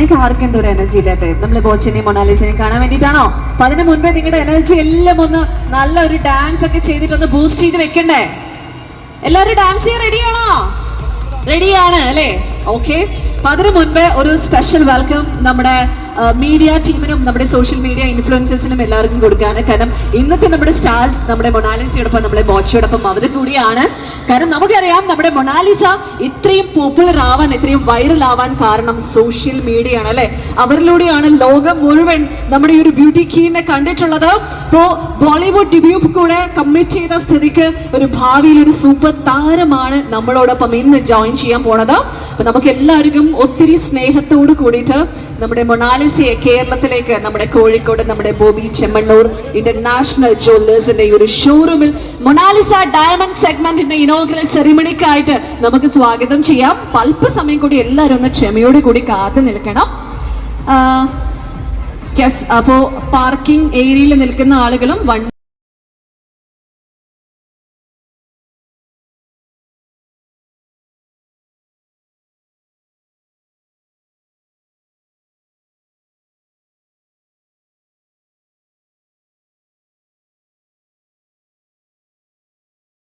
നിങ്ങൾക്ക് ആർക്കും എന്തോ ഒരു എനർജി ഇല്ലാത്ത നമ്മൾ ബോച്ചനെയും മൊണാലിസിനെയും കാണാൻ വേണ്ടിയിട്ടാണോ? അപ്പൊ അതിന് മുൻപേ നിങ്ങളുടെ എനർജി എല്ലാം ഒന്ന് നല്ല ഒരു ഡാൻസ് ഒക്കെ ചെയ്തിട്ട് ഒന്ന് ബൂസ്റ്റ് ചെയ്ത് വെക്കണ്ടേ? എല്ലാവരും ഡാൻസ് ചെയ്യാൻ റെഡിയാണോ റെഡിയാണ് അല്ലേ? ഓക്കെ അപ്പൊ അതിനു മുൻപ് ഒരു സ്പെഷ്യൽ വെൽക്കം നമ്മുടെ മീഡിയ ടീമിനും നമ്മുടെ സോഷ്യൽ മീഡിയ ഇൻഫ്ലുവൻസേഴ്സിനും എല്ലാവർക്കും കൊടുക്കുകയാണ് കാരണം ഇന്നത്തെ നമ്മുടെ സ്റ്റാർസ് നമ്മുടെ മൊണാലിസയോടൊപ്പം നമ്മുടെ ബോച്ചയോടൊപ്പം അവർ കൂടിയാണ്. കാരണം നമുക്കറിയാം നമ്മുടെ മൊണാലിസ ഇത്രയും പോപ്പുലർ ആവാൻ ഇത്രയും വൈറൽ ആവാൻ കാരണം സോഷ്യൽ മീഡിയ ആണ് അല്ലെ? അവരിലൂടെയാണ് ലോകം മുഴുവൻ നമ്മുടെ ഈ ഒരു ബ്യൂട്ടി കീനെ കണ്ടിട്ടുള്ളത്. ഇപ്പോ ബോളിവുഡ് ഡിബ്യൂപ്പ് കൂടെ കമ്മിറ്റ് ചെയ്ത സ്ഥിതിക്ക് ഒരു ഭാവിയിൽ ഒരു സൂപ്പർ താരമാണ് നമ്മളോടൊപ്പം ഇന്ന് ജോയിൻ ചെയ്യാൻ പോണത്. അപ്പൊ നമുക്ക് എല്ലാവർക്കും ഒത്തിരി സ്നേഹത്തോട് കൂടിയിട്ട് നമ്മുടെ മൊണാലിസയെ കേരളത്തിലേക്ക് നമ്മുടെ കോഴിക്കോട് നമ്മുടെ ബോബി ചെമ്മണ്ണൂർ ഇന്റർനാഷണൽ ജ്വല്ലേഴ്സിന്റെ ഒരു ഷോറൂമിൽ മൊണാലിസ ഡയമണ്ട് സെഗ്മെന്റിന്റെ ഇനോഗ്രൽ സെറിമണിക്കായിട്ട് നമുക്ക് സ്വാഗതം ചെയ്യാം. അല്പ സമയം കൂടി എല്ലാവരും ഒന്ന് ക്ഷമയോടെ കൂടി കാത്തു നിൽക്കണം. യെസ് അപ്പോ പാർക്കിംഗ് ഏരിയയിൽ നിൽക്കുന്ന ആളുകളും വണ്ടി